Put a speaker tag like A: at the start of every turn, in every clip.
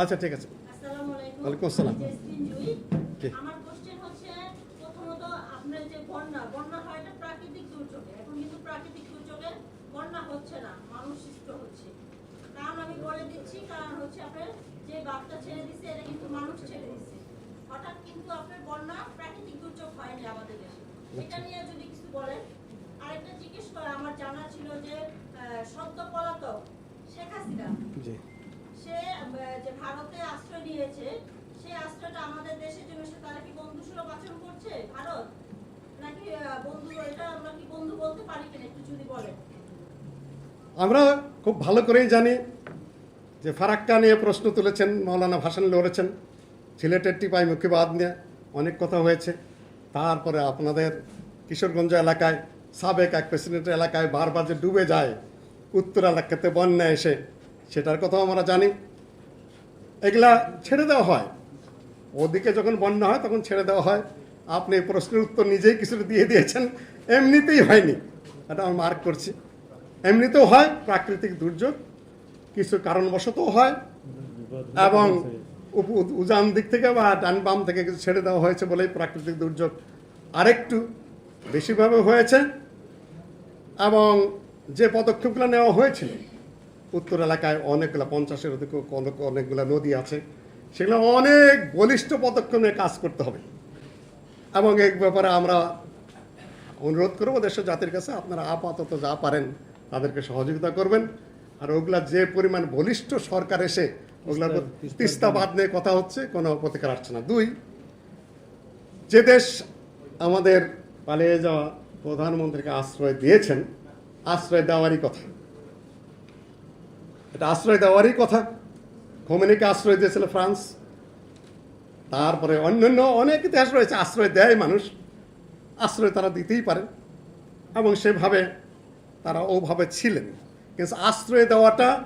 A: আচ্ছা ঠিক আছে। ওয়ালাইকুম আসসালাম। জি।
B: আমার কোশ্চেন হচ্ছে প্রথমত আপনার যে বন্যা বন্যা হয় এটা প্রাকৃতিক দুর্যোগে। এখন কিন্তু প্রাকৃতিক দুর্যোগে বন্যা হচ্ছে না মানুষ সৃষ্ট হচ্ছে। কারণ আমি বলে দিচ্ছি কারণ হচ্ছে আপনার যে বাপটা ছেড়ে দিচ্ছে এটা কিন্তু মানুষ ছেড়ে দিচ্ছে হঠাৎ কিন্তু আপনার বন্যা প্রাকৃতিক দুর্যোগ হয়নি আমাদের দেশে। এটা নিয়ে যদি কিছু বলেন আরেকটা জিজ্ঞেস করে আমার জানা ছিল যে সদ্য পলাতক শেখ হাসিনা।
A: জি।
B: সে যে ভারতে আশ্রয় নিয়েছে, সেই আশ্রয়টা আমাদের দেশের জন্য সে তারা কি বন্ধু সুলভ আচরণ করছে? ভারত? নাকি বন্ধু, এটা আমরা কি বন্ধু বলতে পারি কিনা একটু যদি বলেন?
A: আমরা খুব ভালো করেই জানি যে ফারাক্কা নিয়ে প্রশ্ন তুলেছেন মৌলানা ভাসান লড়েছেন। সিলেটের টিপাই মুখিবাদ নিয়ে অনেক কথা হয়েছে। তারপরে আপনাদের কিশোরগঞ্জ এলাকায় সাবেক এক প্রেসিডেন্টের এলাকায় বারবার যে ডুবে যায় উত্তর এলাকাতে বন্যা এসে সেটার কথাও আমরা জানি। এগুলা ছেড়ে দেওয়া হয়। ওদিকে যখন বন্যা হয়, তখন ছেড়ে দেওয়া হয়। আপনি প্রশ্নের উত্তর নিজেই কিছুটা দিয়ে দিয়েছেন, এমনিতেই হয়নি। এটা আমি মার্ক করছি। এমনিতেও হয়, প্রাকৃতিক দুর্যোগ, কিছু কারণবশতও হয়, এবং উজান দিক থেকে বা ডান বাম থেকে কিছু ছেড়ে দেওয়া হয়েছে বলেই প্রাকৃতিক দুর্যোগ আরেকটু বেশিভাবে হয়েছে। এবং যে পদক্ষেপগুলো নেওয়া হয়েছিল উত্তর এলাকায় অনেকগুলো পঞ্চাশের অধিক অনেক- অনেকগুলো নদী আছে। সেগুলো অনেক বলিষ্ঠ পদক্ষেপ নিয়ে কাজ করতে হবে। এবং এই ব্যাপারে আমরা অনুরোধ করব দেশের জাতির কাছে আপনারা আপাতত যা পারেন তাদেরকে সহযোগিতা করবেন। আর ওগুলা যে পরিমাণ বলিষ্ঠ সরকার এসে ওগুলা তিস্তা বাদ নিয়ে কথা হচ্ছে কোনো প্রতিকার আসছে না। দুই যে দেশ আমাদের পালিয়ে যাওয়া প্রধানমন্ত্রীকে আশ্রয় দিয়েছেন আশ্রয় দেওয়ারই কথা। এটা আশ্রয় দেওয়ারই কথা। খোমেনিকে আশ্রয় দিয়েছিল ফ্রান্স। তারপরে অন্যান্য অনেক ইতিহাস রয়েছে, আশ্রয় দেয় মানুষ। আশ্রয় তারা দিতেই পারে। এবং সেভাবে তারা ওভাবে ছিলেন। কিন্তু আশ্রয় দেওয়াটা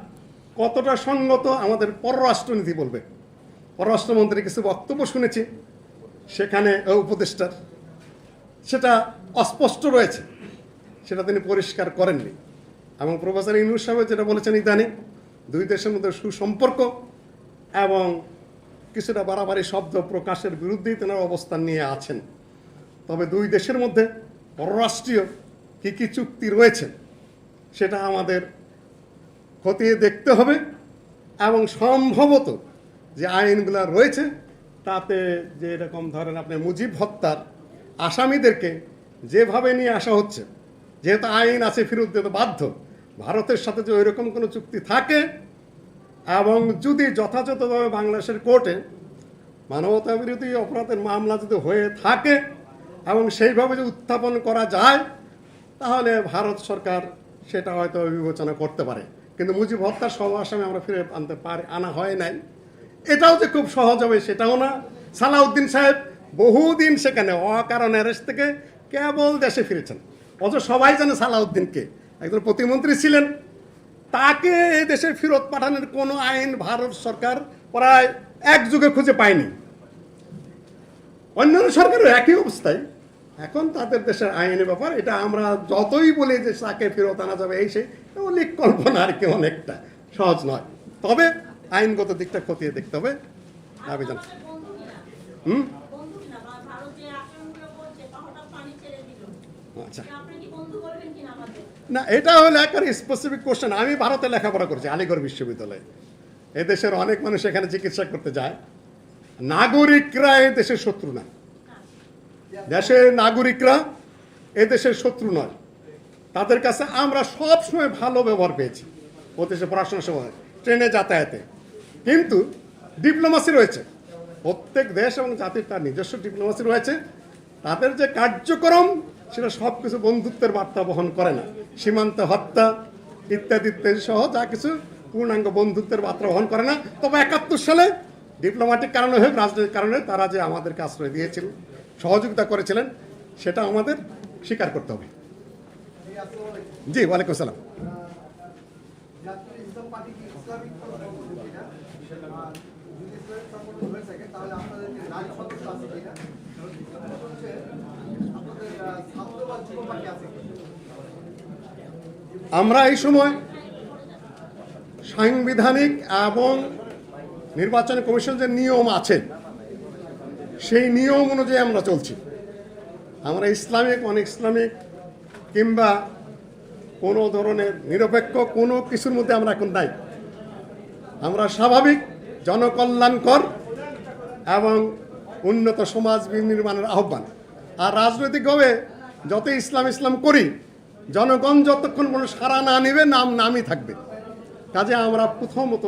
A: কতটা সঙ্গত আমাদের পররাষ্ট্রনীতি বলবে। পররাষ্ট্রমন্ত্রী কিছু বক্তব্য শুনেছি। সেখানে উপদেষ্টার। সেটা অস্পষ্ট রয়েছে। সেটা তিনি পরিষ্কার করেননি। এবং প্রফেসর ইনুস সাহেব যেটা বলেছেন ইদানিং দুই দেশের মধ্যে সুসম্পর্ক এবং কিছুটা বাড়াবাড়ি শব্দ প্রকাশের বিরুদ্ধেই তেনার অবস্থান নিয়ে আছেন। তবে দুই দেশের মধ্যে পররাষ্ট্রীয় কী কী চুক্তি রয়েছে সেটা আমাদের খতিয়ে দেখতে হবে এবং সম্ভবত যে আইনগুলো রয়েছে তাতে যে এরকম ধরেন আপনি মুজিব হত্যার আসামিদেরকে যেভাবে নিয়ে আসা হচ্ছে, যেহেতু আইন আছে ফেরত দিতে বাধ্য ভারতের সাথে যে ওইরকম কোনো চুক্তি থাকে, এবং যদি যথাযথভাবে বাংলাদেশের কোর্টে মানবতা বিরোধী অপরাধের মামলা যদি হয়ে থাকে, এবং সেইভাবে যদি উত্থাপন করা যায়, তাহলে ভারত সরকার সেটা হয়তো বিবেচনা করতে পারে। কিন্তু মুজিব হত্যার সব আমরা ফিরে আনতে পারি আনা হয় নাই। এটাও যে খুব সহজ হবে সেটাও না। সালাউদ্দিন সাহেব বহুদিন সেখানে অকারণ অ্যারেস্ট থেকে কেবল দেশে ফিরেছেন। অথচ সবাই জানে সালাউদ্দিনকে। একজন প্রতিমন্ত্রী ছিলেন তাকে এই দেশে ফেরত পাঠানোর কোনো আইন ভারত সরকার প্রায় এক যুগে খুঁজে পায়নি। অন্যান্য সরকারের একই অবস্থায়। এখন তাদের দেশের আইনের ব্যাপার এটা আমরা যতই বলি যে তাকে ফেরত আনা যাবে এই সেই অনেক কল্পনা আর কি অনেকটা সহজ নয়। তবে আইনগত দিকটা খতিয়ে দেখতে হবে।
B: কিনা
A: হুম?
B: বন্ধু
A: না, এটা হলো একেবারে স্পেসিফিক কোশ্চেন আমি ভারতে লেখাপড়া করছি, আলিগড় বিশ্ববিদ্যালয়ে। এদেশের অনেক মানুষ এখানে চিকিৎসা করতে যায়। নাগরিকরা এই দেশের শত্রু না দেশের নাগরিকরা এ দেশের শত্রু নয়। তাদের কাছে আমরা সব সময় ভালো ব্যবহার পেয়েছি। ও দেশে পড়াশোনার সময় ট্রেনে যাতায়াতে। কিন্তু ডিপ্লোমাসি রয়েছে। প্রত্যেক দেশ এবং জাতির তার নিজস্ব ডিপ্লোমাসি রয়েছে। তাদের যে কার্যক্রম, সেটা সব কিছু বন্ধুত্বের বার্তা বহন করে না। সীমান্ত হত্যা ইত্যাদি ইত্যাদি সহ যা কিছু পূর্ণাঙ্গ বন্ধুত্বের বার্তা বহন করে না। তবে একাত্তর সালে ডিপ্লোম্যাটিক কারণে হোক, রাজনৈতিক কারণে তারা যে আমাদেরকে আশ্রয় দিয়েছিলেন সহযোগিতা করেছিলেন, সেটা আমাদের স্বীকার করতে হবে। জি, ওয়ালাইকুম
C: তাহলে আপনাদের ছাত্র বা যুব আছে?
A: আমরা এই সময় সাংবিধানিক এবং নির্বাচন কমিশন যে নিয়ম আছে, সেই নিয়ম অনুযায়ী আমরা চলছি। আমরা ইসলামিক অন ইসলামিক কিংবা কোনো ধরনের নিরপেক্ষ কোনো কিছুর মধ্যে আমরা এখন নাই। আমরা স্বাভাবিক, জনকল্যাণকর এবং উন্নত সমাজ নির্মাণের আহ্বান। আর রাজনৈতিকভাবে যত ইসলাম ইসলাম করি জনগণ যতক্ষণ কোনো সারা না নেবে নাম নামই থাকবে। কাজে আমরা প্রথমত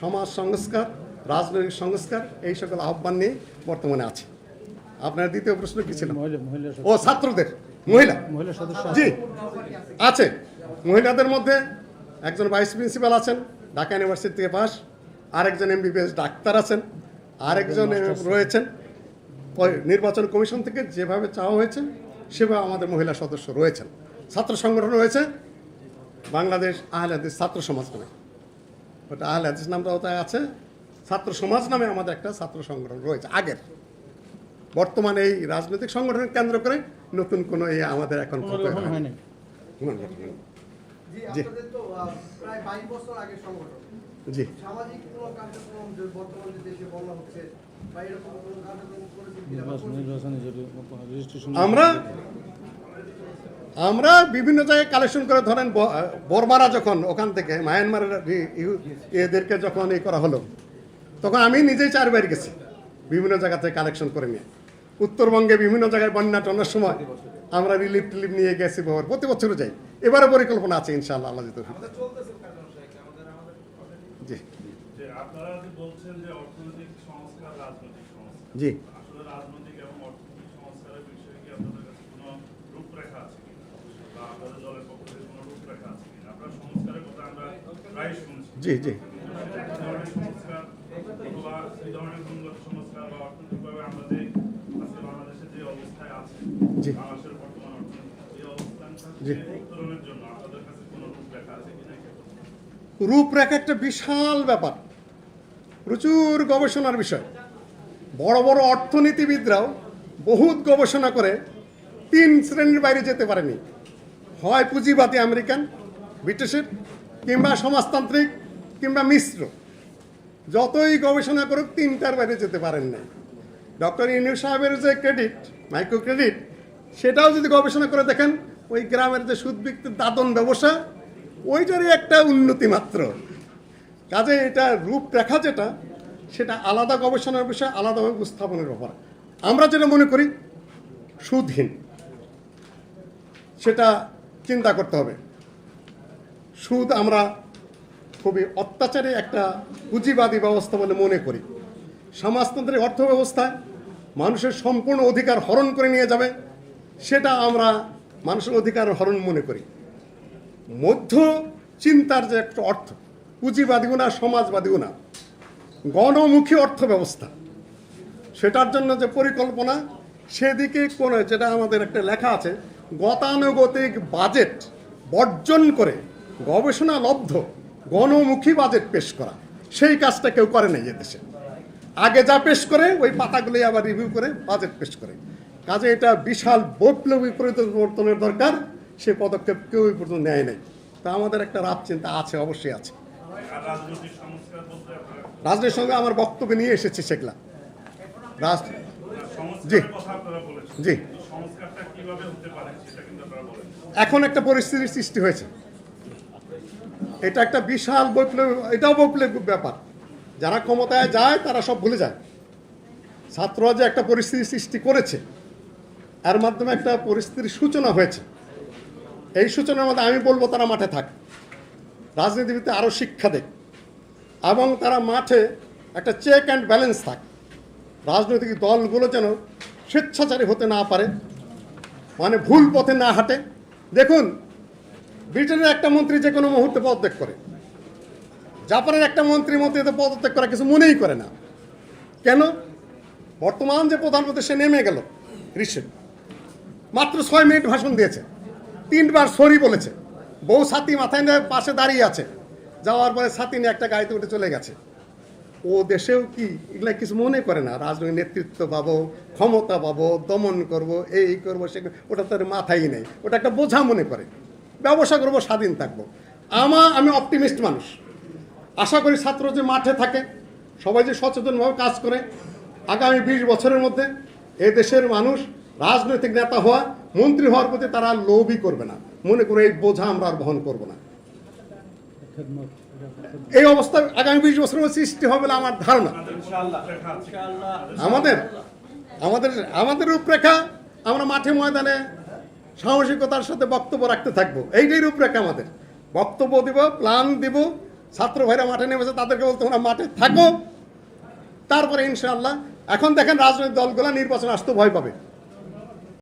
A: সমাজ সংস্কার রাজনৈতিক সংস্কার এই সকল আহ্বান নিয়ে বর্তমানে আছে। আপনার দ্বিতীয় প্রশ্ন কি ছিল? ও ছাত্রদের। মহিলা?
D: মহিলা সদস্য
A: জি। আছে। মহিলাদের মধ্যে একজন ভাইস প্রিন্সিপাল আছেন ঢাকা ইউনিভার্সিটি থেকে পাস। আরেকজন এমবিবিএস ডাক্তার আছেন। আরেকজন রয়েছেন। নির্বাচন কমিশন থেকে যেভাবে চাওয়া হয়েছে সেভাবে আমাদের মহিলা সদস্য রয়েছেন। ছাত্র সংগঠন রয়েছে। বাংলাদেশ আহলে হাদিস ছাত্র সমাজ নামে। ওটা আহলে হাদিস নামটা ওটাই আছে। ছাত্র সমাজ নামে আমাদের একটা ছাত্র সংগঠন রয়েছে আগের। বর্তমানে এই রাজনৈতিক সংগঠনের কেন্দ্র করে নতুন কোনো এই আমাদের এখন।
C: জি
A: জি।
C: আপনাদের তো আহ, প্রায় বাইশ বছর আগের সংগঠন।
A: জি।
C: সামাজিক কোনো কার্যক্রম যে বর্তমানে দেশে বলা হচ্ছে বা এরকম কোনো কার্যক্রম করেছেন কিনা বা
D: নির্বাচন নির্বাচনে যেটি রেজিস্ট্রেশন
A: আমরা আমরা বিভিন্ন জায়গায় কালেকশন করে ধরেন বর্মারা যখন ওখান থেকে মায়ানমারের এদেরকে যখন এই করা হলো তখন আমি নিজেই চার চারবার গেছি বিভিন্ন জায়গা থেকে কালেকশন করে নিয়ে। উত্তরবঙ্গে বিভিন্ন জায়গায় বন্যা টন্যার সময় আমরা রিলিফ টিলিফ নিয়ে গেছি প্রতি বছরও যাই। এবারও পরিকল্পনা আছে ইনশাল্লাহ আল্লাহ যেতে জি।
E: যে
A: জি। জি।
E: রূপরেখা
A: একটা বিশাল ব্যাপার প্রচুর গবেষণার বিষয়। বড় বড় অর্থনীতিবিদরাও বহুত গবেষণা করে তিন শ্রেণির বাইরে যেতে পারেনি। হয় পুঁজিবাদী আমেরিকান, ব্রিটিশের, কিংবা সমাজতান্ত্রিক, কিংবা মিশ্র। যতই গবেষণা করুক, তিনটার বাইরে যেতে পারেন না ডক্টর ইনু সাহেবের যে ক্রেডিট, মাইক্রো ক্রেডিট, সেটাও যদি গবেষণা করে দেখেন, ওই গ্রামের যে সুদ বিক্রির দাদন ব্যবসা, ওইটারই একটা উন্নতি মাত্র। কাজে এটা রূপরেখা যেটা, সেটা আলাদা গবেষণার বিষয় আলাদাভাবে উপস্থাপনের ব্যাপার। আমরা যেটা মনে করি, সুদহীন। সেটা চিন্তা করতে হবে। সুদ আমরা খুবই অত্যাচারী একটা পুঁজিবাদী ব্যবস্থা বলে মনে করি। সমাজতান্ত্রিক অর্থ ব্যবস্থায় মানুষের সম্পূর্ণ অধিকার হরণ করে নিয়ে যাবে, সেটা আমরা মানুষের অধিকার হরণ মনে করি। মধ্য চিন্তার যে একটা অর্থ, পুঁজিবাদীও না, সমাজবাদীও না, গণমুখী অর্থ ব্যবস্থা সেটার জন্য যে পরিকল্পনা, সেদিকে কোন, যেটা আমাদের একটা লেখা আছে গতানুগতিক বাজেট বর্জন করে গবেষণা লব্ধ গণমুখী বাজেট পেশ করা। সেই কাজটা কেউ করে নাই এদেশে। আগে যা পেশ করে ওই পাতাগুলি আবার রিভিউ করে বাজেট পেশ করে। কাজে এটা বিশাল বৈপ্লবী পরিবর্তনের দরকার সে পদক্ষেপ কেউ এই পর্যন্ত নেয় নাই। তা আমাদের একটা রাত চিন্তা আছে অবশ্যই আছে। রাজনীতির সঙ্গে আমার বক্তব্য নিয়ে এসেছি সেগুলা রাজ জি। জি। এখন একটা পরিস্থিতির সৃষ্টি হয়েছে। এটা একটা বিশাল বৈপ্লব, এটাও বৈপ্লবিক ব্যাপার। যারা ক্ষমতায় যায়, তারা সব ভুলে যায়। ছাত্ররা যে একটা পরিস্থিতি সৃষ্টি করেছে, এর মাধ্যমে একটা পরিস্থিতির সূচনা হয়েছে। এই সূচনার মধ্যে আমি বলব, তারা মাঠে থাক। রাজনীতিবিদে আরও শিক্ষা দেয় এবং তারা মাঠে একটা চেক অ্যান্ড ব্যালেন্স থাক। রাজনৈতিক দলগুলো যেন স্বেচ্ছাচারী হতে না পারে মানে ভুল পথে না হাঁটে। দেখুন, ব্রিটেনের একটা মন্ত্রী যে কোনো মুহূর্তে পদত্যাগ করে। জাপানের একটা মন্ত্রী মন্ত্রীতে পদত্যাগ করা কিছু মনেই করে না। কেন? বর্তমান যে প্রধানমন্ত্রী, সে নেমে গেল ঋষের মাত্র ছয় মিনিট ভাষণ দিয়েছে। তিনবার সরি বলেছে। বউ সাথী মাথায় নিয়ে পাশে দাঁড়িয়ে আছে। যাওয়ার পরে সাথী নিয়ে একটা গাড়িতে উঠে চলে গেছে। ও দেশেও কি এগুলা কিছু মনে করে না? রাজনৈতিক নেতৃত্ব পাবো, ক্ষমতা পাবো, দমন করব, এই করব সে ওটা তার মাথায় নেই। ওটা একটা বোঝা মনে করে। ব্যবসা করব, স্বাধীন থাকব। আমা, আমি অপটিমিস্ট মানুষ। আশা করি ছাত্র যে মাঠে থাকে, সবাই যে সচেতনভাবে কাজ করে, আগামী বিশ বছরের মধ্যে এ দেশের মানুষ, রাজনৈতিক নেতা হওয়া, মন্ত্রী হওয়ার প্রতি তারা লোভই করবে না। মনে করে এই বোঝা আমরা আর বহন করব না। এই অবস্থা আগামী বিশ বছরের সৃষ্টি হবে বলে আমার ধারণা? আমাদের আমাদের আমাদের রূপরেখা আমরা মাঠে ময়দানে সাহসিকতার সাথে বক্তব্য রাখতে থাকব। এইটাই রূপরেখা আমাদের। বক্তব্য দিব, প্ল্যান দিব, ছাত্র ভাইরা মাঠে নেমেছে, তাদেরকে বলতে তোমরা মাঠে থাকো তারপরে ইনশাআল্লাহ, এখন দেখেন রাজনৈতিক দলগুলো নির্বাচন আসতে ভয় পাবে।